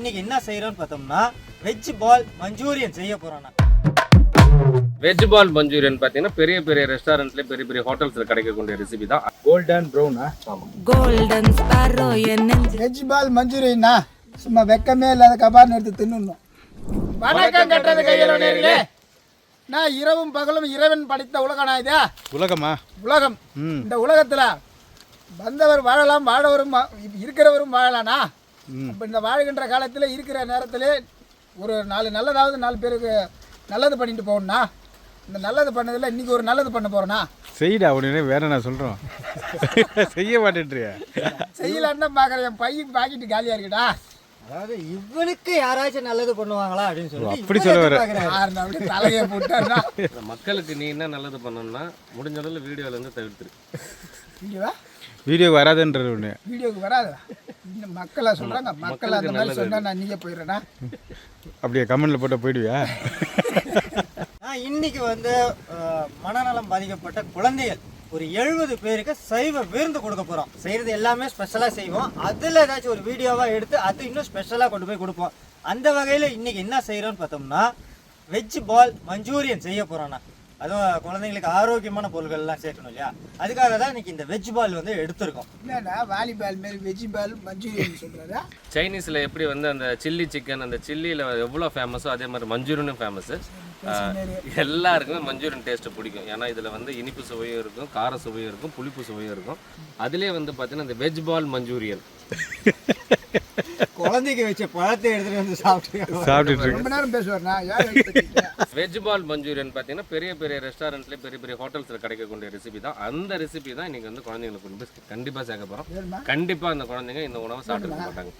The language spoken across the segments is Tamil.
இன்னைக்கு என்ன செய்யறோம்னு பார்த்தோம்னா வெஜ் பால் மஞ்சூரியன் செய்ய போறோம்னா வெஜ் பால் மஞ்சூரியன் பார்த்தீங்கன்னா பெரிய பெரிய ரெஸ்டாரண்ட்ல பெரிய பெரிய ஹோட்டல்ஸ்ல கிடைக்கக்கூடிய ரெசிபி தான். கோல்டன் ப்ரௌனா என் நெஞ்சு வெஜ் பால் மஞ்சூரியன்னா சும்மா வெக்கமே இல்லாத கபார்னு எடுத்து தின்னுடணும். வணக்கம் கட்டுறது கையில் நேர்களே நான் இரவும் பகலும் இறைவன் படைத்த உலகனா இது? உலகமா? உலகம். இந்த உலகத்துல வந்தவர் வாழலாம் வாழவரும் இருக்கிறவரும் வாழலானா அப்ப இந்த வாழ்கின்ற காலத்துல இருக்கிற நேரத்திலே ஒரு நாலு நல்லதாவது நாலு பேருக்கு நல்லது பண்ணிட்டு போகணும்னா இந்த நல்லது பண்ணதில் இன்னைக்கு ஒரு நல்லது பண்ண போறேனா? செய்டா உடனே வேற நான் சொல்றோம்? செய்ய மாட்டேன்றியா. செய்யலான்னு தான் பார்க்குறேன் என் பையன் பாக்கெட்டு காலியா இருக்குடா. அதாவது இவனுக்கு யாராச்சும் நல்லது பண்ணுவாங்களா அப்படின்னு சொல்லி அப்படி சொல்ல வர. அப்படியே தலையை போட்டாருன்னா இந்த மக்களுக்கு நீ என்ன நல்லது பண்ணணும்னா முடிஞ்ச அளவு வீடியோல இருந்து தவிர்த்துரு. இங்கேவா வீடியோ வராதுன்றது ஒன்று வீடியோக்கு வராதா? மக்களா சொல்றாங்க. மக்கள் அந்த மாதிரி சொன்னா நான் நீங்க போயிடுறேனா? அப்படியே கமெண்ட்ல போட்டு போயிடுவியா? நான் இன்னைக்கு வந்து மனநலம் பாதிக்கப்பட்ட குழந்தைகள். ஒரு எழுபது பேருக்கு சைவ விருந்து கொடுக்க போறோம். செய்யறது எல்லாமே ஸ்பெஷலா செய்வோம். அதுல ஏதாச்சும் ஒரு வீடியோவா எடுத்து அது இன்னும் ஸ்பெஷலா கொண்டு போய் கொடுப்போம். அந்த வகையில இன்னைக்கு என்ன செய்யறோம்னு பார்த்தோம்னா வெஜ் பால் மஞ்சூரியன் செய்ய போறோம்னா. அதுவும் குழந்தைங்களுக்கு ஆரோக்கியமான பொருட்கள் எல்லாம் சேர்க்கணும் இல்லையா? அதுக்காக தான் இன்னைக்கு இந்த வெஜ் பால் வந்து எடுத்திருக்கோம். என்னடா வாலிபால் மாரி வெஜ் பால் மஞ்சூரியன் சொல்றாரா? சைனீஸ்ல எப்படி வந்து அந்த சில்லி சிக்கன் அந்த சில்லியில் எவ்வளோ ஃபேமஸோ அதே மாதிரி மஞ்சூரியனும் ஃபேமஸ் எல்லாருக்குமே மஞ்சூரியன் டேஸ்ட் பிடிக்கும். ஏன்னா இதில் வந்து இனிப்பு சுவையும் இருக்கும் கார சுவையும் இருக்கும் புளிப்பு சுவையும் இருக்கும். அதுலேயே வந்து பார்த்தீங்கன்னா இந்த வெஜ் பால் மஞ்சூரியன். குழந்தைக்கு வச்ச பழத்தை எடுத்துட்டு வந்து சாப்பிட்டு சாப்பிட்டுட்டு இருக்கு. ரொம்ப நேரம் எடுத்துக்கிட்டீங்க? வெஜ் பால் மஞ்சூரியன் பார்த்தீங்கன்னா பெரிய பெரிய ரெஸ்டாரண்ட்ல பெரிய பெரிய ஹோட்டல்ஸில் கிடைக்கக்கூடிய ரெசிபி தான். அந்த ரெசிபி தான் இன்னைக்கு வந்து குழந்தைங்களுக்கு கொண்டு போய் கண்டிப்பாக சேர்க்க போகிறோம் கண்டிப்பாக அந்த குழந்தைங்க இந்த உணவை சாப்பிட்டு மாட்டாங்க.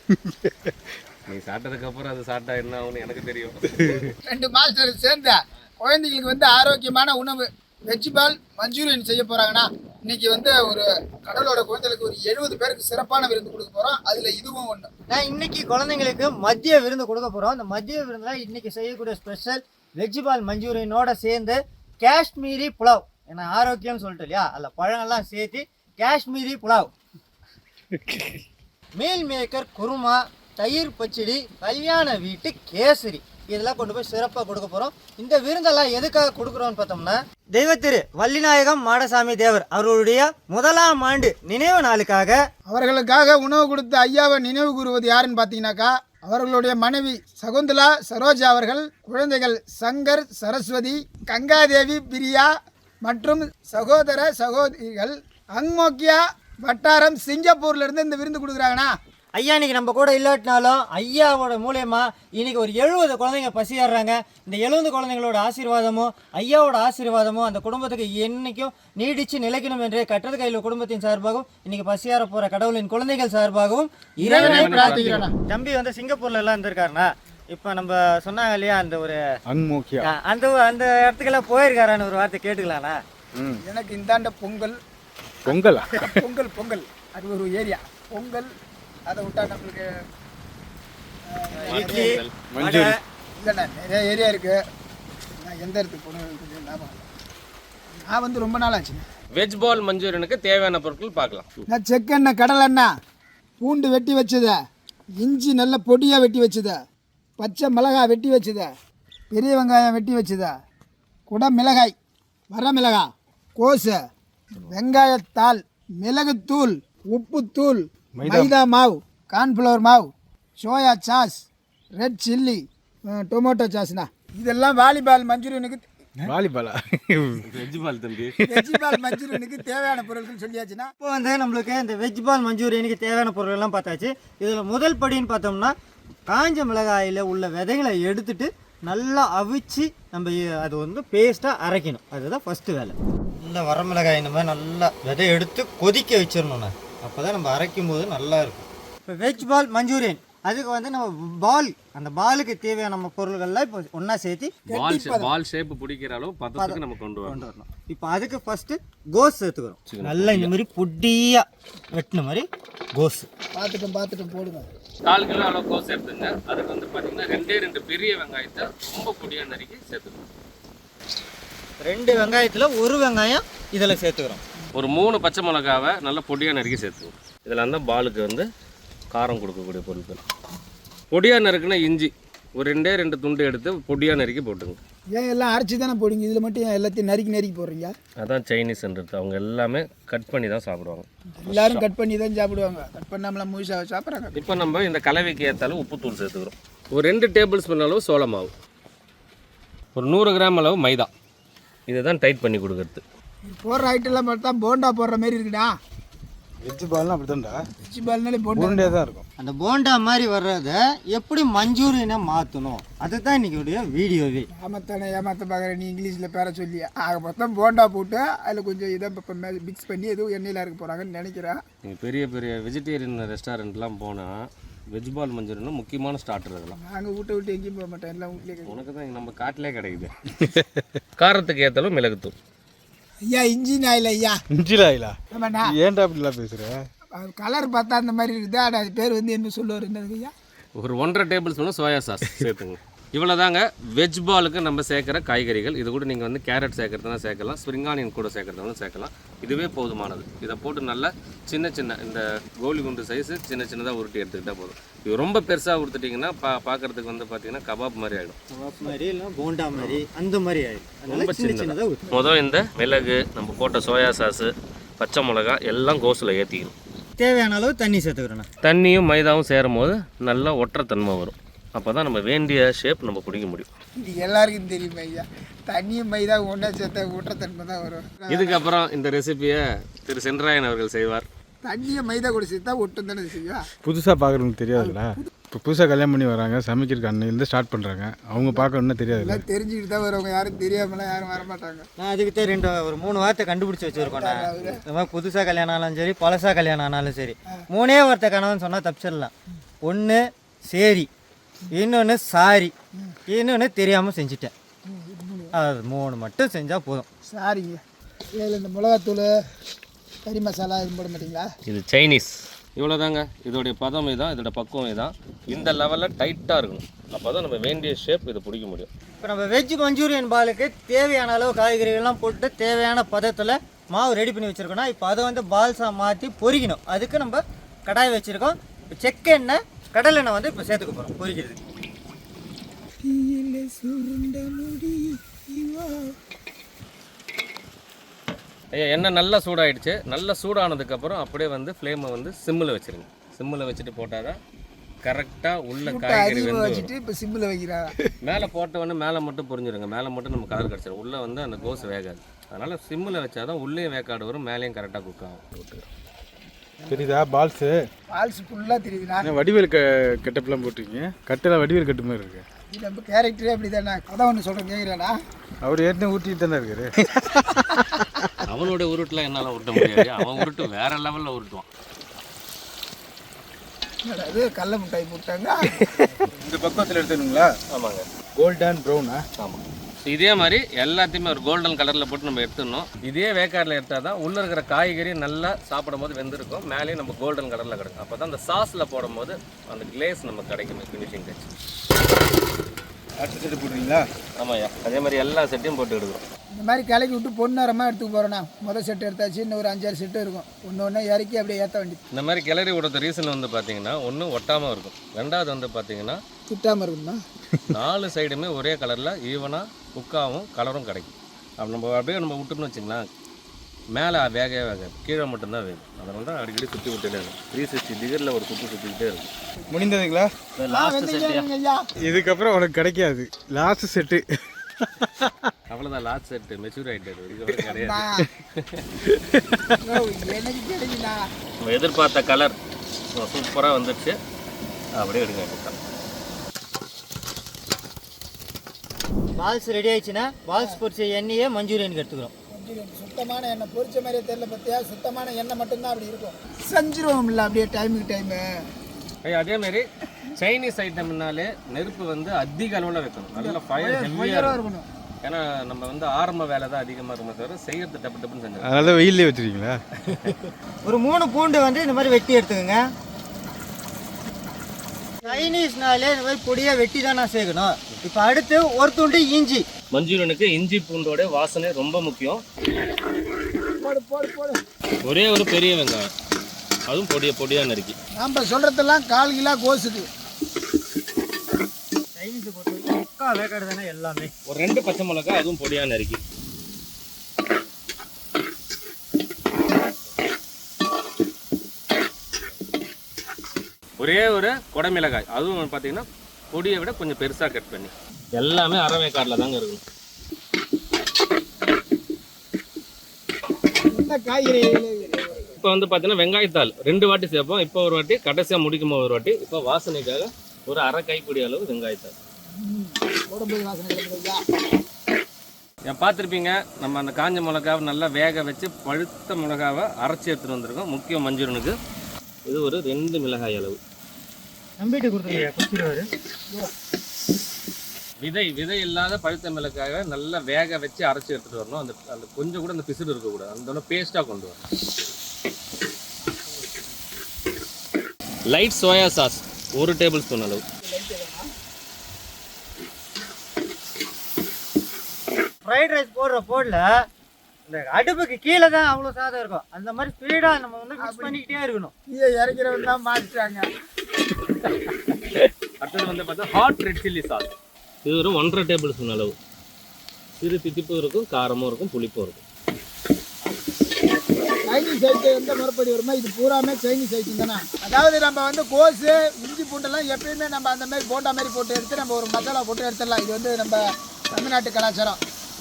நீ சாப்பிட்டதுக்கு அப்புறம் அது சாப்பிட்டா என்ன ஆகும்னு எனக்கு தெரியும். ரெண்டு மாஸ்டர் சேர்ந்த குழந்தைங்களுக்கு வந்து ஆரோக்கியமான உணவு. வெஜ் பால் மஞ்சூரியன் செய்ய போறாங்கன்னா இன்னைக்கு வந்து ஒரு கடலோட குழந்தைகளுக்கு ஒரு எழுபது பேருக்கு சிறப்பான விருந்து கொடுக்க போறோம். அதுல இதுவும் ஒண்ணு. நான் இன்னைக்கு குழந்தைங்களுக்கு மதிய விருந்து கொடுக்க போறோம். அந்த மதிய விருந்துல இன்னைக்கு செய்யக்கூடிய ஸ்பெஷல் வெஜ் பால் மஞ்சூரியனோட சேர்ந்து காஷ்மீரி புலாவ். ஏன்னா ஆரோக்கியம்னு சொல்லிட்டு இல்லையா? அதில் பழங்கள்லாம் சேர்த்து காஷ்மீரி புலாவ். மீல் மேக்கர் குருமா தயிர் பச்சடி கல்யாண வீட்டு கேசரி. இதெல்லாம் கொண்டு போய் சிறப்பாக கொடுக்க போகிறோம் இந்த விருந்தெல்லாம் எதுக்காக கொடுக்குறோம்னு பார்த்தோம்னா தெய்வத்திரு வள்ளிநாயகம் மாடசாமி தேவர் அவர்களுடைய முதலாம் ஆண்டு நினைவு நாளுக்காக அவர்களுக்காக உணவு கொடுத்த ஐயாவை நினைவு கூறுவது யாருன்னு பார்த்தீங்கன்னாக்கா அவர்களுடைய மனைவி சகுந்தலா சரோஜா அவர்கள் குழந்தைகள் சங்கர் சரஸ்வதி கங்காதேவி பிரியா மற்றும் சகோதர சகோதரிகள் அங்மோக்கியா வட்டாரம் சிங்கப்பூர்ல இருந்து இந்த விருந்து கொடுக்குறாங்கண்ணா. ஐயா இன்னைக்கு நம்ம கூட இல்லாட்டினாலும் ஐயாவோட மூலியமா இன்னைக்கு ஒரு எழுபது குழந்தைங்க பசியாடுறாங்க. இந்த எழுபது குழந்தைங்களோட ஆசீர்வாதமும் ஐயாவோட ஆசீர்வாதமும் அந்த குடும்பத்துக்கு என்னைக்கும் நீடிச்சு நிலைக்கணும் என்று கட்டது கையில் குடும்பத்தின் சார்பாகவும் இன்னைக்கு பசியார போற கடவுளின் குழந்தைகள் சார்பாகவும் இறைவனை பிரார்த்திக்கிறோம். தம்பி வந்து சிங்கப்பூர்ல எல்லாம் இருந்திருக்காருண்ணா. இப்போ நம்ம சொன்னாங்க இல்லையா அந்த ஒரு அன்மோக்கியா. அந்த அந்த இடத்துக்கெல்லாம் போயிருக்காரான்னு ஒரு வார்த்தை கேட்டுக்கலாண்ணா. ம். எனக்கு இந்தாண்ட பொங்கல். பொங்கலா? பொங்கல் பொங்கல். அது ஒரு ஏரியா. பொங்கல் அதை விட்டா நம்மளுக்கு இட்லி மஞ்சூரி. இல்லைண்ணா நிறைய ஏரியா இருக்கு. நான் எந்த இடத்துக்கு போகணும். நான் வந்து ரொம்ப நாள் ஆச்சுண்ணே. வெஜ் பால் மஞ்சூரியனுக்கு தேவையான பொருட்கள் பார்க்கலாம். நான் செக்கெண்ணெய் கடலெண்ணெய் பூண்டு வெட்டி வச்சது இஞ்சி நல்ல பொடியாக வெட்டி வச்சது பச்சை மிளகாய் வெட்டி வச்சது பெரிய வெங்காயம் வெட்டி வச்சது குட மிளகாய் வர மிளகாய் கோசு வெங்காயத்தாள் மிளகுத்தூள் உப்புத்தூள் மைதா. மாவு கார்ன்ஃப்ளவர் மாவு soya sauce red chilli tomato சாஸ்ண்ணா இதெல்லாம் வாலிபால் மஞ்சூரியனுக்கு வாலிபாலா? வெஜ் பால் தம்பி. வெஜிபால் மஞ்சூரியனுக்கு தேவையான பொருட்கள் சொல்லியாச்சுன்னா. இப்போ வந்து நம்மளுக்கு இந்த வெஜ் பால் மஞ்சூரியனுக்கு தேவையான பொருள் எல்லாம் பார்த்தாச்சு. இதில் முதல் படின்னு பார்த்தோம்னா காஞ்ச மிளகாயில் உள்ள விதைகளை எடுத்துட்டு நல்லா அவிச்சு நம்ம அது வந்து பேஸ்ட்டாக அரைக்கணும். அதுதான் ஃபஸ்ட்டு வேலை. நல்லா வர மிளகாய் இந்த மாதிரி நல்லா விதை எடுத்து கொதிக்க வச்சிடணுண்ணா அப்போ தான் நம்ம அரைக்கும் போது நல்லா இருக்கும். இப்போ வெஜ் பால் மஞ்சூரியன் அதுக்கு வந்து நம்ம பால் அந்த பாலுக்கு தேவையான நம்ம பொருள்கள்லாம் இப்போ ஒன்றா சேர்த்து பால் பால் ஷேப் பிடிக்கிற அளவு பதத்துக்கு நம்ம கொண்டு வரணும். கொண்டு வரணும். இப்போ அதுக்கு ஃபர்ஸ்ட் கோஸ் சேர்த்துக்கிறோம். நல்லா இந்த மாதிரி பொடியா வெட்டின மாதிரி கோஸ் பார்த்துட்டோம் பார்த்துட்டோம் போடுங்க. கால் கிலோ அளவு கோஸ் எடுத்துங்க அதுக்கு வந்து பார்த்தீங்கன்னா ரெண்டே ரெண்டு பெரிய வெங்காயத்தை ரொம்ப பொடியாக நறுக்கி சேர்த்துக்கணும். ரெண்டு வெங்காயத்தில் ஒரு வெங்காயம் இதில் சேர்த்துக்கிறோம். ஒரு மூணு பச்சை மிளகாவை நல்லா பொடியாக நறுக்கி சேர்த்துக்கணும் இதெல்லாம் தான் பாலுக்கு வந்து காரம் கொடுக்கக்கூடிய பொருட்கள். பொடியாக நறுக்குனா இஞ்சி ஒரு ரெண்டே ரெண்டு துண்டு எடுத்து பொடியாக நறுக்கி போட்டுங்க ஏன் எல்லாம் அரைச்சி தானே போடுங்க இதில் மட்டும் ஏன் எல்லாத்தையும் நறுக்கி நறுக்கி போடுறீங்க? அதான் சைனீஸ்ன்றது அவங்க எல்லாமே கட் பண்ணி தான் சாப்பிடுவாங்க. எல்லாரும் கட் பண்ணி தான் சாப்பிடுவாங்க. கட் பண்ணாமலாம் முழுசாக சாப்பிட்றாங்க. இப்போ நம்ம இந்த கலவைக்கு ஏற்றாலும் உப்புத்தூள் சேர்த்துக்கிறோம். ஒரு ரெண்டு டேபிள் ஸ்பூன் அளவு சோள மாவு. ஒரு நூறு கிராம் அளவு மைதா. இதை தான் டைட் பண்ணி கொடுக்கறது. போடுற ஐட்டம்லாம் பார்த்தா போண்டா போடுற மாதிரி இருக்குடா. வெஜ் பால்லாம் அப்படித்தான்டா வச்சு பால்னாலே போண்டா. தான் இருக்கும். அந்த போண்டா மாதிரி வர்றத எப்படி மஞ்சூரியனை மாற்றணும் அதுதான் இன்னைக்கு வீடியோவே. ஏமாத்தானே ஏமாத்த பார்க்குற நீ இங்கிலீஷில் பேர சொல்லி ஆக மொத்தம் போண்டா போட்டு அதில் கொஞ்சம் இதை இப்போ மிக்ஸ் பண்ணி எதுவும் எண்ணெயில் இருக்க போகிறாங்கன்னு நினைக்கிறேன். நீங்கள் பெரிய பெரிய வெஜிடேரியன் ரெஸ்டாரண்ட்லாம் போனால் வெஜ் பால் மஞ்சள்னா முக்கியமான ஸ்டார்டர் அதெல்லாம். நாங்கள் வீட்டை விட்டு எங்கேயும் போக மாட்டோம். எல்லாம் வீட்லேயே உனக்கு தான் நம்ம காட்டிலே கிடைக்குது. காரத்துக்கு ஏற்றாலும் மிளகுத்தூள். ஐயா இஞ்சி நாயில் ஐயா. இஞ்சிலா இல்லா ஆமாண்ணா. ஏன்டா அப்படிலாம் பேசுகிற கலர் பார்த்தா அந்த மாதிரி இருக்குது? ஆனால் அது பேர் வந்து என்ன சொல்லுவார் என்னது ஐயா? ஒரு ஒன்றரை டேபிள் ஸ்பூன் சோயா சாஸ் சேர்த்துங்க. இவ்வளோ தாங்க வெஜ் பாலுக்கு நம்ம சேர்க்குற காய்கறிகள். இது கூட நீங்கள் வந்து கேரட் சேர்க்கறதுனா சேர்க்கலாம் ஸ்ப்ரிங் ஆனியன் கூட சேர்க்கறதுனாலும் சேர்க்கலாம். இதுவே போதுமானது. இதை போட்டு நல்லா சின்ன சின்ன இந்த கோலி குண்டு சைஸு சின்ன சின்னதாக உருட்டி எடுத்துக்கிட்டால் போதும். இது ரொம்ப பெருசாக உடுத்துட்டிங்கன்னா பா பார்க்கறதுக்கு வந்து பார்த்தீங்கன்னா கபாப் மாதிரி ஆகிடும் கபாப் மாதிரி இல்லை போண்டா மாதிரி அந்த மாதிரி ஆயிடும். அதனால ரொம்ப சின்ன சின்னதா. சின்னதாக. முதல் இந்த மிளகு நம்ம போட்ட சோயா சாஸு பச்சை மிளகா எல்லாம் கோஸில் ஏற்றிக்கணும் தேவையான அளவு தண்ணி சேர்த்துக்கிறேண்ணா. தண்ணியும் மைதாவும் சேரும் போது நல்லா ஒற்றைத்தன்மை வரும். அப்போ தான் நம்ம வேண்டிய ஷேப் நம்ம பிடிக்க முடியும். இது எல்லாருக்கும் தெரியுமா ஐயா. தண்ணியும் மைதா ஒன்றா சேர்த்தா ஊட்டத்தன்மை தான் வரும். இதுக்கப்புறம் இந்த ரெசிபியை திரு சென்ராயன் அவர்கள் செய்வார். தண்ணியை மைதா கூட சேர்த்தா ஒட்டும் தானே செய்வா? புதுசாக பார்க்குறவங்களுக்கு தெரியாதுல்ல? இப்போ புதுசாக கல்யாணம் பண்ணி வராங்க சமைக்கிறதுக்கு அன்னையிலேருந்து ஸ்டார்ட் பண்ணுறாங்க அவங்க பார்க்கணுன்னா தெரியாதுல்ல எல்லாம் தெரிஞ்சுக்கிட்டு தான் வருவாங்க. யாரும் தெரியாமலாம் யாரும் வர மாட்டாங்க. நான் அதுக்கு தான் ரெண்டு ஒரு மூணு வார்த்தை கண்டுபிடிச்சி வச்சுருக்கோண்ணா இந்த மாதிரி புதுசாக கல்யாணம் ஆனாலும் சரி பழசாக கல்யாணம் ஆனாலும் சரி. மூணே வார்த்தை கணவன் சொன்னால் தப்பிச்சிடலாம். ஒன்று சரி. இன்னொன்று சாரி. இன்னொன்று தெரியாமல் செஞ்சுட்டேன். அது மூணு மட்டும் செஞ்சால் போதும். சாரிங்க. இதில் இந்த மிளகாத்தூள் கறி மசாலா எதுவும் போட மாட்டீங்களா? இது சைனீஸ். இவ்வளோதாங்க இதோடைய பதம் இதான் இதோட பக்குவம் இதான். இந்த லெவலில் டைட்டாக இருக்கணும். அப்போ தான் நம்ம வேண்டிய ஷேப் இதை பிடிக்க முடியும். இப்போ நம்ம வெஜ் மஞ்சூரியன் பாலுக்கு தேவையான அளவு காய்கறிகள்லாம் போட்டு தேவையான பதத்தில் மாவு ரெடி பண்ணி வச்சுருக்கோம்னா இப்போ அதை வந்து பால்ஸாக மாற்றி பொரிக்கணும். அதுக்கு நம்ம கடாய் வச்சுருக்கோம். இப்போ செக்கெண்ணெய் கடலெண்ணெய் வந்து இப்போ சேர்த்துக்க போகிறோம் பொரிக்கிறதுக்கு. ஐயா எண்ணெய் நல்லா சூடாயிடுச்சு. நல்லா சூடானதுக்கப்புறம் அப்படியே வந்து ஃப்ளேமை வந்து சிம்மில் வச்சிருங்க. சிம்மில் வச்சுட்டு போட்டால் தான் கரெக்டாக உள்ள காய்கறி வெந்து. வச்சுட்டு இப்போ சிம்மில் வைக்கிறாங்க மேலே போட்டவொடனே மேலே மட்டும் புரிஞ்சிருங்க. மேலே மட்டும் நம்ம கலர் கிடச்சிடும் உள்ளே வந்து அந்த கோஸ் வேகாது. அதனால் சிம்மில் வச்சா தான் உள்ளேயும் வேக்காடு வரும் மேலேயும் கரெக்டாக குக் ஆகும். தெரியுதா? பால்ஸு? பால்ஸ் ஃபுல்லாக தெரியுதுண்ணா. வடிவேல் க கெட்டப்லாம் போட்டிருக்கீங்க? கட்டெல்லாம் வடிவேல் கட்டு மாதிரி இருக்கு. இது நம்ம கேரக்டரே அப்படி தானே அதான் ஒன்று சொல்கிறேன் கேட்குறாண்ணா அவர் ஏற்கனவே ஊற்றிட்டு தானே இருக்காரு. அவனோட உருட்டுலாம் என்னால் உருட்ட முடியாது. அவன் உருட்டு வேற லெவலில் உருட்டுவான். அது கடல மிட்டாய் போட்டாங்க. இந்த பக்கத்தில் எடுத்துக்கணுங்களா? ஆமாங்க. கோல்டன் ப்ரௌனா ஆமாம் இதே மாதிரி எல்லாத்தையுமே ஒரு கோல்டன் கலரில் போட்டு நம்ம எடுத்துடணும். இதே வேக்காடில் எடுத்தால் தான் உள்ளே இருக்கிற காய்கறி நல்லா சாப்பிடும் போது வெந்திருக்கும். மேலேயும் நம்ம கோல்டன் கலரில் கிடைக்கும். அப்போ தான் அந்த சாஸில் போடும்போது அந்த கிளேஸ் நமக்கு கிடைக்கும் ஃபினிஷிங் டச் அடுத்த செட்டு போடுறீங்களா ஆமாய்யா. அதே மாதிரி எல்லா செட்டையும் போட்டு எடுக்கிறோம். இந்த மாதிரி கிளக்கி விட்டு பொன்னரமாக எடுத்துக்க போகிறோண்ணா முதல் செட்டு எடுத்தாச்சு இன்னும் ஒரு அஞ்சாறு செட்டு இருக்கும். ஒன்று ஒன்று இறக்கி அப்படியே ஏற்ற வேண்டியது. இந்த மாதிரி கிளறி விடுறது ரீசன் வந்து பார்த்தீங்கன்னா ஒன்று ஒட்டாமல் இருக்கும். ரெண்டாவது வந்து பார்த்தீங்கன்னா திட்டாமல் இருக்கும்ண்ணா. நாலு சைடுமே ஒரே கலரில் ஈவனாக குக்காகவும் கலரும் கிடைக்கும். அப்போ நம்ம அப்படியே நம்ம விட்டுன்னு வச்சிங்களேன் மேலே வேகவே வேகாது கீழே மட்டும்தான் வேகும். அதனால தான் அடிக்கடி சுற்றி விட்டுட்டே இருக்கும். த்ரீ சிக்ஸ்டி டிகிரியில் ஒரு சுற்றி சுற்றிக்கிட்டே இருக்கும். முடிந்ததுங்களா? லாஸ்ட் செட்டியா ஐயா. இதுக்கப்புறம் உனக்கு கிடைக்காது. லாஸ்ட் செட்டு அவ்வளோதான் லாஸ்ட் செட்டு மெச்சூர் ஆகிட்டது இதுக்கப்புறம் கிடையாது. எதிர்பார்த்த கலர் சூப்பராக வந்துடுச்சு அப்படியே எடுங்க வேண்டியதுதான். பால்ஸ் ரெடி ஆயிடுச்சுன்னா பால்ஸ் பொரிச்ச எண்ணெயே மஞ்சூரியனுக்கு எடுத்துக்கிறோம். சுத்தமான எண்ணெய் பொரிச்ச மாதிரியே தெரியல பார்த்தியா சுத்தமான எண்ணெய் மட்டும்தான் அப்படி இருக்கும். செஞ்சிருவோம்ல அப்படியே டைமுக்கு டைமு ஐயா அதே மாதிரி சைனீஸ் ஐட்டம்னாலே நெருப்பு வந்து அதிக அளவில் வைக்கணும். நல்ல ஃபயர் ஹெவியாக இருக்கணும். ஏன்னா நம்ம வந்து ஆரம்ப வேலை தான் அதிகமாக இருக்குமே தவிர செய்யறது டப்பு டப்புன்னு செஞ்சோம் அதனால தான் வெயிலே வச்சுருக்கீங்களா? ஒரு மூணு பூண்டு வந்து இந்த மாதிரி வெட்டி எடுத்துக்கோங்க. சைனீஸ்னாலே இந்த மாதிரி பொடியாக வெட்டி தான் நான் சேர்க்கணும் இப்போ அடுத்து ஒரு துண்டு இஞ்சி. மஞ்சூரியனுக்கு இஞ்சி பூண்டோட வாசனை ரொம்ப முக்கியம். போடு போடு போடு ஒரே ஒரு பெரிய வெங்காயம். அதுவும் பொடிய பொடியாக நறுக்கி. நாம் சொல்கிறதெல்லாம் கால் கிலோ கோஸுக்கு. சைனீஸை பொறுத்த முக்கால் வேக்காடு தானே எல்லாமே ஒரு ரெண்டு பச்சை மிளகா அதுவும் பொடியாக நறுக்கி. ஒரே ஒரு குடமிளகாய். அதுவும் பார்த்தீங்கன்னா பொடியை விட கொஞ்சம் பெருசாக கட் பண்ணி. எல்லாமே அரைவேக்காடில் தாங்க இருக்கும் காய்கறி இப்போ வந்து பார்த்தீங்கன்னா வெங்காயத்தாள் ரெண்டு வாட்டி சேர்ப்போம். இப்போ ஒரு வாட்டி கடைசியாக முடிக்கும் ஒரு வாட்டி. இப்போ வாசனைக்காக ஒரு அரை கைப்பிடி அளவு வெங்காயத்தாள். ஏன் பார்த்துருப்பீங்க நம்ம அந்த காஞ்ச மிளகாவை நல்லா வேக வச்சு பழுத்த மிளகாவை அரைச்சி எடுத்துகிட்டு வந்திருக்கோம். முக்கிய மஞ்சூரனுக்கு இது ஒரு ரெண்டு மிளகாய் அளவு. நம்பிட்டு கொடுத்துருங்க குடிச்சிருவாரு விதை விதை இல்லாத பழுத்த மிளகாயை நல்லா வேக வச்சு அரைச்சி எடுத்துகிட்டு வரணும். அந்த அந்த கொஞ்சம் கூட அந்த பிசுடு இருக்கக்கூடாது. அந்த பேஸ்ட்டாக கொண்டு வரணும். லைட் சோயா சாஸ் ஒரு டேபிள் ஸ்பூன் அளவு. ஃப்ரைட் ரைஸ் போடுற போடல இந்த அடுப்புக்கு கீழே தான் அவ்வளோ சாதம் இருக்கும். அந்த மாதிரி ஸ்பீடாக நம்ம வந்து மிக்ஸ் பண்ணிக்கிட்டே இருக்கணும். கீழே இறக்கிறவங்க தான் மாட்டிட்டாங்க அடுத்தது வந்து பார்த்தா ஹாட் ரெட் சில்லி சாஸ் இது ஒரு ஒன்றரை டேபிள் ஸ்பூன் அளவு. சிறு தித்திப்பும் இருக்கும் காரமும் இருக்கும் புளிப்பும் இருக்கும். சைனீஸ் ஐட்டம் எந்த முறைப்படி வருமோ? இது பூராமே சைனீஸ் ஐட்டம் தானே? அதாவது நம்ம வந்து கோஸு இஞ்சி பூண்டெல்லாம் எப்பயுமே நம்ம அந்த மாதிரி போண்டா மாதிரி போட்டு எடுத்து நம்ம ஒரு மசாலா போட்டு எடுத்துடலாம். இது வந்து நம்ம தமிழ்நாட்டு கலாச்சாரம்.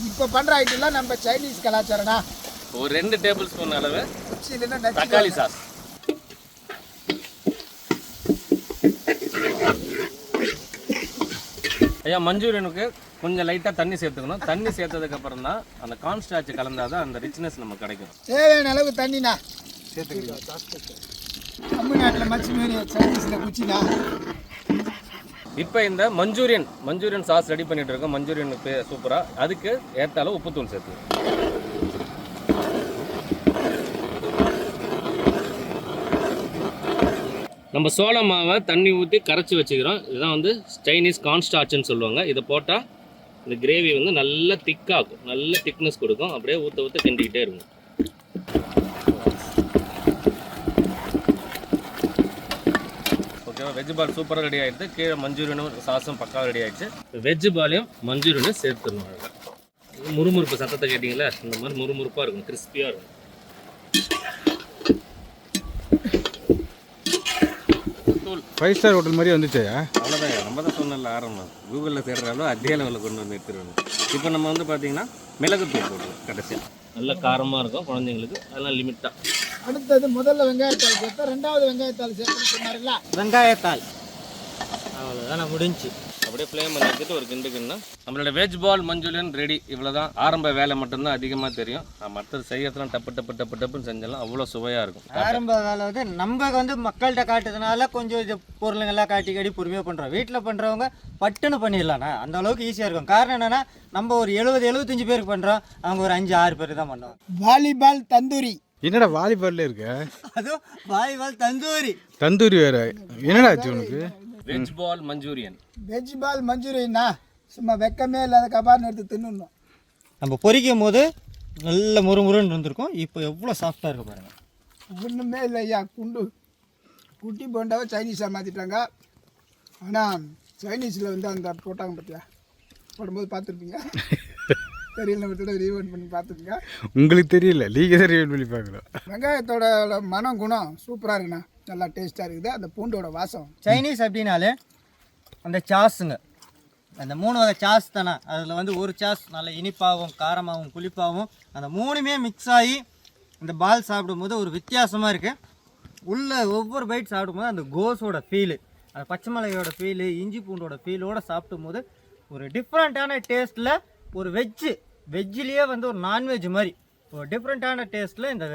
இப்போ பண்ணுற ஐட்டம்லாம் நம்ம சைனீஸ் கலாச்சாரம்னா ஒரு ரெண்டு டேபிள் ஸ்பூன் அளவு தக்காளி சாஸ் ஐயா மஞ்சூரியனுக்கு கொஞ்சம் லைட்டாக தண்ணி சேர்த்துக்கணும். தண்ணி சேர்த்ததுக்கு அப்புறம் தான் அந்த கான்ஸ்டாச்சு கலந்தாதான் அந்த ரிச்னஸ் நமக்கு கிடைக்கும். தேவையான அளவு தண்ணிண்ணா. தமிழ்நாட்டில் மச்சி மாரி சைனீஸில் குச்சிண்ணா. இப்போ இந்த மஞ்சூரியன் மஞ்சூரியன் சாஸ் ரெடி பண்ணிட்டு இருக்கோம். மஞ்சூரியன் சூப்பராக அதுக்கு ஏற்ற அளவு உப்புத்தூள் சேர்த்து நம்ம சோள மாவை தண்ணி ஊற்றி கரைச்சி வச்சுக்கிறோம். இதுதான் வந்து சைனீஸ் கான்ஸ்டார்ச்னு சொல்லுவாங்க. இதை போட்டால் இந்த கிரேவி வந்து நல்ல திக்காகும் நல்ல திக்னஸ் கொடுக்கும். அப்படியே ஊற்ற ஊற்ற கிண்டிக்கிட்டே இருக்கும். ஓகேவா வெஜ் பால் சூப்பராக ரெடி ஆகிடுது கீழே மஞ்சூரியனும் சாஸும் பக்காவாக ரெடி ஆயிடுச்சு. வெஜ் பாலையும் மஞ்சூரியனும் சேர்த்துடணும் முறுமுறுப்பு சத்தத்தை கேட்டிங்களா இந்த மாதிரி முறுமுறுப்பாக இருக்கும். கிறிஸ்பியாக இருக்கும். ஃபைவ் ஸ்டார் ஹோட்டல் மாதிரி வந்துச்சேயா அவ்வளோதான் நம்ம தான் சொன்னல ஆரம்பம். கூகுளில் தேடுறாலும் அதே லெவலில் கொண்டு வந்து எடுத்துருவாங்க. இப்போ நம்ம வந்து பார்த்தீங்கன்னா மிளகுத்தூள் போடுறோம் கடைசியாக நல்ல காரமாக இருக்கும் குழந்தைங்களுக்கு. அதெல்லாம் லிமிட்டாக அடுத்தது முதல்ல வெங்காயத்தாள் சேர்த்தோம் ரெண்டாவது வெங்காயத்தாள் சேர்த்தோம்னு சொன்னாருங்களா வெங்காயத்தாள். அவ்வளோதான் முடிஞ்சு. அப்படியே ஃப்ளேம் பண்ணி வச்சுட்டு ஒரு கிண்டு கிண்ணா நம்மளோட வெஜ் பால் மஞ்சூரியன் ரெடி இவ்வளோதான் ஆரம்ப வேலை மட்டும்தான் அதிகமாக தெரியும். மற்றது செய்யறதுலாம் டப்பு டப்பு டப்பு டப்புன்னு செஞ்சாலும் அவ்வளோ சுவையாக இருக்கும். ஆரம்ப வேலை வந்து நம்ம வந்து மக்கள்கிட்ட காட்டுறதுனால கொஞ்சம் இது பொருளுங்கெல்லாம் காட்டி காட்டி பொறுமையாக பண்ணுறோம் வீட்டில் பண்ணுறவங்க பட்டுன்னு பண்ணிடலாண்ணா அந்த அளவுக்கு ஈஸியாக இருக்கும். காரணம் என்னென்னா நம்ம ஒரு எழுபது எழுபத்தஞ்சு பேருக்கு பண்ணுறோம் அவங்க ஒரு அஞ்சு ஆறு பேர் தான் பண்ணுவாங்க. வாலிபால் தந்தூரி. என்னடா வாலிபால்ல இருக்க? அதுவும் வாலிபால் தந்தூரி. தந்தூரி வேற. என்னடா ஆச்சு உனக்கு? Veg ball Manchurian veg ball மஞ்சூரியன்னா சும்மா வெக்கமே இல்லாத கபார்னு எடுத்து தின்னுடணும். நம்ம பொரிக்கும் போது நல்ல முறுமுறுன்னு இருந்திருக்கும். இப்போ எவ்வளோ சாஃப்டாக இருக்கு பாருங்க. ஒன்றுமே இல்லை ஐயா குண்டு. குட்டி போண்டாவை சைனீஸாக மாற்றிட்டாங்க ஆனால் சைனீஸில் வந்து அந்த போட்டாங்க பார்த்தியா போடும்போது பார்த்துருப்பீங்க. தெரியல நம்ம தடவை ரீவன் பண்ணி பார்த்துருங்க உங்களுக்கு தெரியல நீங்கள் தான் ரிவீல் பண்ணி பார்க்கணும். வெங்காயத்தோட மனம் குணம் சூப்பராக இருக்குண்ணா. நல்லா டேஸ்ட்டாக இருக்குது. அந்த பூண்டோட வாசம். சைனீஸ் அப்படின்னாலே அந்த சாஸுங்க. அந்த மூணு வகை சாஸ் தானே? அதில் வந்து ஒரு சாஸ் நல்ல இனிப்பாகவும் காரமாகவும் புளிப்பாகவும் அந்த மூணுமே மிக்ஸ் ஆகி இந்த பால் சாப்பிடும்போது ஒரு வித்தியாசமாக இருக்குது உள்ள ஒவ்வொரு பைட் சாப்பிடும்போது அந்த கோஸோட ஃபீலு அந்த பச்சை மிளகையோட ஃபீலு இஞ்சி பூண்டோட ஃபீலோட சாப்பிடும்போது ஒரு டிஃப்ரெண்ட்டான டேஸ்ட்டில் ஒரு வெஜ்ஜு வெஜ்ஜிலேயே வந்து ஒரு நான்வெஜ் மாதிரி ஒரு டிஃப்ரெண்ட்டான டேஸ்ட்டில் இந்த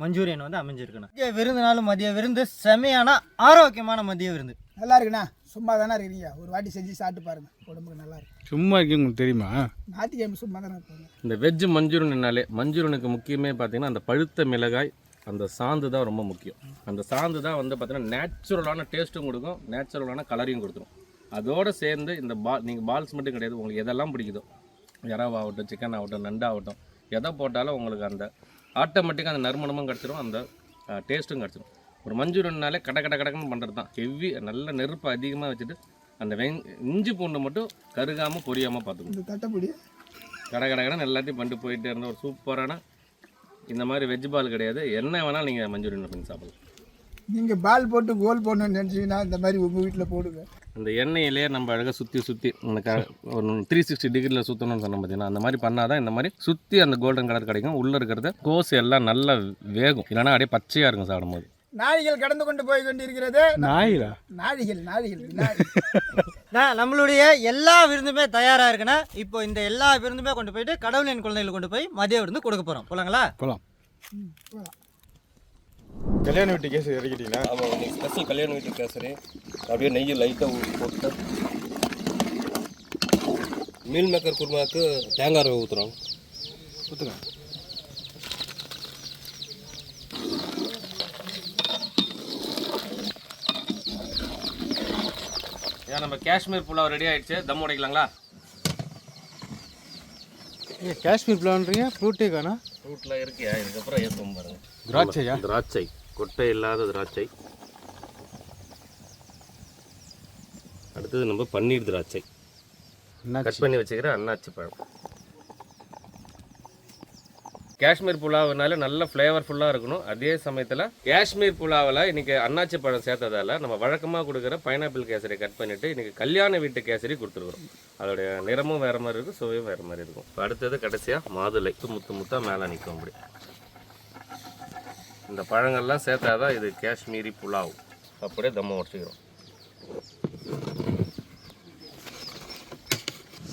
மஞ்சூரியன் வந்து அமைஞ்சிருக்குண்ணா மதிய விருந்துனாலும் மதிய விருந்து செமையான ஆரோக்கியமான மதிய விருந்து. நல்லா இருக்குண்ணா. சும்மா தானே இருக்கீங்க. ஒரு வாட்டி செஞ்சு சாப்பிட்டு பாருங்க. உடம்புக்கு நல்லா இருக்கும். சும்மா இருக்கீங்க உங்களுக்கு தெரியுமா? ஞாயிற்றுக்கிழமை சும்மா தானே இருப்பாங்க. இந்த வெஜ் மஞ்சூரியன்னாலே மஞ்சூரியனுக்கு முக்கியமே பார்த்தீங்கன்னா அந்த பழுத்த மிளகாய் அந்த சாந்து தான் ரொம்ப முக்கியம். அந்த சாந்து தான் வந்து பார்த்தீங்கன்னா நேச்சுரலான டேஸ்ட்டும் கொடுக்கும் நேச்சுரலான கலரையும் கொடுத்துரும். அதோடு சேர்ந்து இந்த பால் நீங்கள் பால்ஸ் மட்டும் கிடையாது உங்களுக்கு எதெல்லாம் பிடிக்குதோ இறாவாகட்டும் சிக்கன் ஆகட்டும் நண்டாகட்டும் எதை போட்டாலும் உங்களுக்கு அந்த ஆட்டோமேட்டிக்காக அந்த நறுமணமும் கிடச்சிரும் அந்த டேஸ்ட்டும் கிடச்சிரும். ஒரு மஞ்சூரியன்னாலே கட கட கடக்குன்னு பண்ணுறது தான். ஹெவி நல்ல நெருப்பு அதிகமாக வச்சுட்டு அந்த வெங் இஞ்சி பூண்டு மட்டும் கருகாமல் பொரியாமல் பார்த்துக்கணும். தட்டைப்பொடி கடை கடை கடன் எல்லாத்தையும் பண்ணிட்டு போயிட்டே இருந்த ஒரு சூப்பரான இந்த மாதிரி வெஜ் பால் கிடையாது. என்ன வேணாலும் நீங்கள் மஞ்சூரியன் பண்ணி சாப்பிடலாம். நீங்கள் பால் போட்டு கோல் போடணும்னு நினச்சிங்கன்னா இந்த மாதிரி உங்கள் வீட்டில் போடுங்க. அந்த எண்ணெயிலே நம்ம அழகாக சுற்றி சுற்றி இந்த க ஒரு த்ரீ சிக்ஸ்டி டிகிரியில் சுற்றணும்னு சொன்னோம் பார்த்தீங்கன்னா அந்த மாதிரி பண்ணால் தான் இந்த மாதிரி சுற்றி அந்த கோல்டன் கலர் கிடைக்கும். உள்ளே இருக்கிறது கோஸ் எல்லாம் நல்லா வேகும். இல்லைன்னா அப்படியே பச்சையாக இருக்கும் சாப்பிடும்போது. நாழிகள் கடந்து கொண்டு போய் கொண்டிருக்கிறது. நாயிரா நாழிகள் நாழிகள் நம்மளுடைய எல்லா விருந்துமே தயாராக இருக்குன்னா இப்போ இந்த எல்லா விருந்துமே கொண்டு போயிட்டு கடவுளின் குழந்தைகளுக்கு கொண்டு போய் மதிய விருந்து கொடுக்க போகிறோம் போலாங்களா? போகலாம் கல்யாண வீட்டு கேஸ் இறக்கிட்டீங்களா? ஆமாம் இன்னைக்கு ஸ்பெஷல் கல்யாண வீட்டு கேசரி அப்படியே நெய் லைட்டாக போட்டு. மீல் மேக்கர் குருமாவுக்கு தேங்காய் ரவை ஊற்றுறோம் ஊற்றுங்க ஏன் நம்ம காஷ்மீர் புலாவ் ரெடி ஆயிடுச்சு. தம் உடைக்கலாங்களா? ஏ காஷ்மீர் பிளான்றீங்க ஃப்ரூட்டே காணா? ஃப்ரூட்டில் இருக்கியா இதுக்கப்புறம் ஏற்றுவோம் பாருங்க. திராட்சையா? திராட்சை. கொட்டை இல்லாத திராட்சை. அடுத்தது நம்ம பன்னீர் திராட்சை. கட் பண்ணி வச்சுக்கிற அன்னாச்சி பழம். காஷ்மீர் புலாவுனால நல்ல ஃப்ளேவர்ஃபுல்லாக இருக்கணும். அதே சமயத்தில் காஷ்மீர் புலாவில் இன்னைக்கு அன்னாச்சி பழம் சேர்த்ததால நம்ம வழக்கமாக கொடுக்குற பைனாப்பிள் கேசரி கட் பண்ணிட்டு இன்னைக்கு கல்யாண வீட்டு கேசரி கொடுத்துருக்குறோம். அதோடைய நிறமும் வேறு மாதிரி இருக்கும் சுவையும் வேறு மாதிரி இருக்கும். அடுத்தது கடைசியாக மாதுளை. முத்து முத்தா மேலே நிற்கும் அப்படி. இந்த பழங்கள்லாம் சேர்த்தாதான் இது காஷ்மீரி புலாவ். அப்படியே தம்ம உடச்சிக்கிறோம்.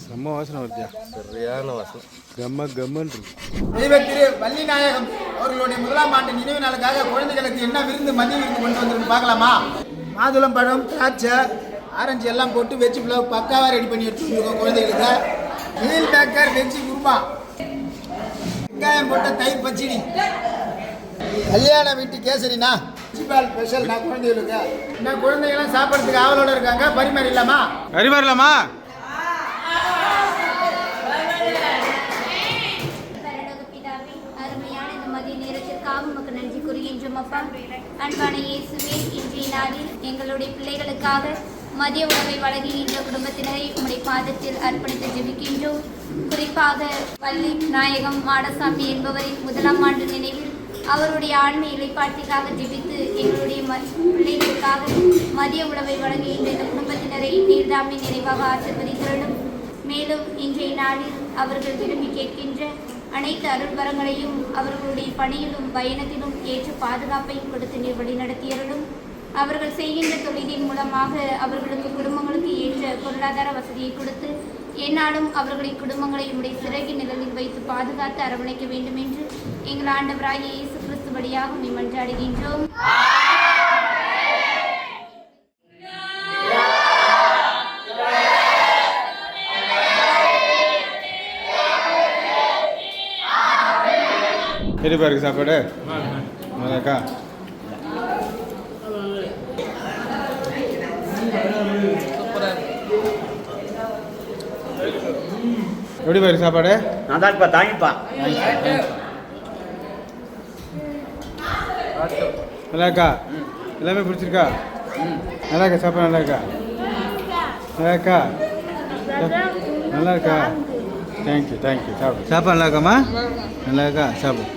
செம்ம வாசனை வருதியா? சரியான வாசனை. கம்ம கம்மன் இருக்கு. தெய்வ திரு வள்ளி நாயகம் அவர்களுடைய முதலாம் ஆண்டு நினைவு நாளுக்காக குழந்தைகளுக்கு என்ன விருந்து மதிய விருந்து கொண்டு வந்திருக்கு பார்க்கலாமா? மாதுளம் பழம் திராட்சை ஆரஞ்சு எல்லாம் போட்டு வெஜ் புலாவ் பக்காவாக ரெடி பண்ணி எடுத்துருக்கோம் குழந்தைகளுக்கு. மீல் மேக்கர் வெஜ் குருமா வெங்காயம் போட்ட தயிர் பச்சடி கல்யாண வீட்டு கேசரினா பால் ஸ்பெஷல் நான் குழந்தைகளுக்கு என்ன குழந்தைங்களாம் சாப்பிட்றதுக்கு ஆவலோட இருக்காங்க பரிமாறிடலாமா அப்பா அன்பான இயேசுவே இன்றைய நாளில் எங்களுடைய பிள்ளைகளுக்காக மதிய உணவை வழங்குகின்ற குடும்பத்தினரை உம்முடைய பாதத்தில் அர்ப்பணித்து ஜெபிக்கின்றோம் குறிப்பாக வள்ளி நாயகம் மாடசாமி என்பவரின் முதலாம் ஆண்டு நினைவில் அவருடைய ஆண்மை இலைப்பாட்டிற்காக ஜெபித்து எங்களுடைய பிள்ளைகளுக்காக மதிய உணவை வழங்குகின்ற இந்த குடும்பத்தினரை நீர்தாமை நிறைவாக ஆசிர்வதித்திரளும் மேலும் இன்றைய நாளில் அவர்கள் விரும்பி கேட்கின்ற அனைத்து அருள்வரங்களையும் அவர்களுடைய பணியிலும் பயணத்திலும் ஏற்ற பாதுகாப்பையும் கொடுத்து நீர் வழிநடத்தியருளும். அவர்கள் செய்கின்ற தொழிலின் மூலமாக அவர்களுக்கு குடும்பங்களுக்கு ஏற்ற பொருளாதார வசதியை கொடுத்து எந்நாளும் அவர்களின் குடும்பங்களை உடைய சிறகி நிழலில் வைத்து பாதுகாத்து அரவணைக்க வேண்டும் என்று எங்கள் ஆண்டவராகிய இயேசு கிறிஸ்து வழியாக உம்மை மன்றாடுகின்றோம். எப்படி இருக்கு சாப்பாடு? நல்லா இருக்கா எப்படி இருக்கு சாப்பாடு? நான் தான்ப்பா தாங்கிப்பா நல்லா இருக்கா எல்லாமே பிடிச்சிருக்கா? நல்லா இருக்கா சாப்பாடு நல்லா இருக்கா நல்லா இருக்கா நல்லா இருக்கா தேங்க்யூ தேங்க்யூ சாப்பிடு. சாப்பாடு நல்லா இருக்காம்மா நல்லா இருக்கா சாப்பிடு.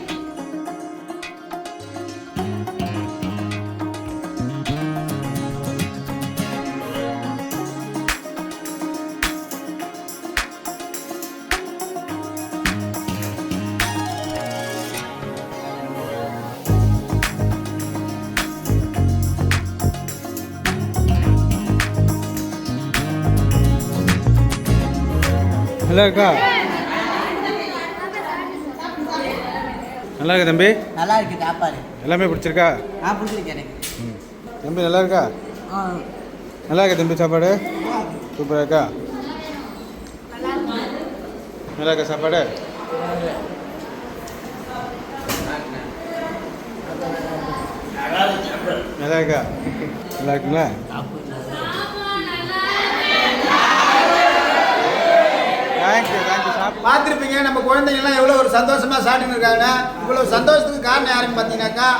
நல்லா இருக்கா? நல்லா இருக்கா தம்பி? நல்லா இருக்கு சாப்பாடு. எல்லாமே பிடிச்சிருக்கா? நான் பிடிச்சிருக்கேன் தம்பி நல்லா இருக்கா? நல்லா இருக்கா தம்பி சாப்பாடு? சூப்பராக இருக்கா? நல்லா இருக்கா சாப்பாடு? நல்லா இருக்கா? நல்லா இருக்குங்களா தேங்க்யூ தேங்க்யூ சாப்பிட்டு பார்த்துருப்பீங்க நம்ம குழந்தைங்கள்லாம் எவ்வளோ ஒரு சந்தோஷமாக சாப்பிட்டுன்னு இருக்காங்க இவ்வளோ சந்தோஷத்துக்கு காரணம் யாருன்னு பார்த்தீங்கன்னாக்கா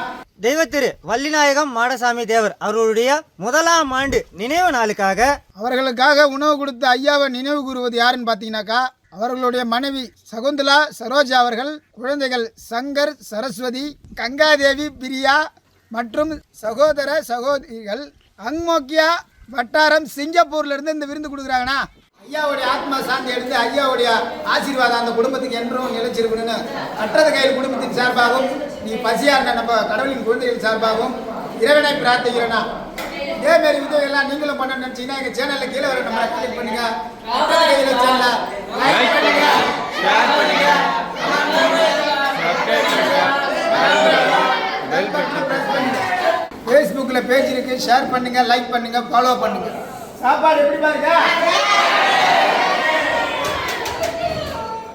தெய்வத்திரு வள்ளிநாயகம் மாடசாமி தேவர் அவர்களுடைய முதலாம் ஆண்டு நினைவு நாளுக்காக அவர்களுக்காக உணவு கொடுத்த ஐயாவை நினைவு கூறுவது யாருன்னு பார்த்தீங்கன்னாக்கா அவர்களுடைய மனைவி சகுந்தலா சரோஜா அவர்கள் குழந்தைகள் சங்கர் சரஸ்வதி கங்காதேவி பிரியா மற்றும் சகோதர சகோதரிகள் அங்மோக்கியா வட்டாரம் சிங்கப்பூர்ல இருந்து இந்த விருந்து கொடுக்குறாங்கண்ணா ஐயாவுடைய ஆத்மா சாந்தி எடுத்து ஐயாவுடைய ஆசீர்வாதம் அந்த குடும்பத்துக்கு என்றும் நிலைச்சிருக்கணும்னு கட்டத கையில் குடும்பத்தின் சார்பாகவும் நீ பசியா இருந்த நம்ம கடவுளின் குழந்தைகள் சார்பாகவும் இறைவனை பிரார்த்திக்கிறேண்ணா இதே மாதிரி உதவிகள்லாம் நீங்களும் பண்ண நினைச்சீங்கன்னா எங்க சேனல்ல கீழே வர நம்ம கிளிக் பண்ணுங்க. கட்டத கையில சேனலை லைக் பண்ணுங்க. ஷேர் பண்ணுங்க. ஃபேஸ்புக்கில் பேஜ் இருக்கு. ஷேர் பண்ணுங்க லைக் பண்ணுங்க ஃபாலோ பண்ணுங்க. சாப்பாடு எப்படி பாருங்க?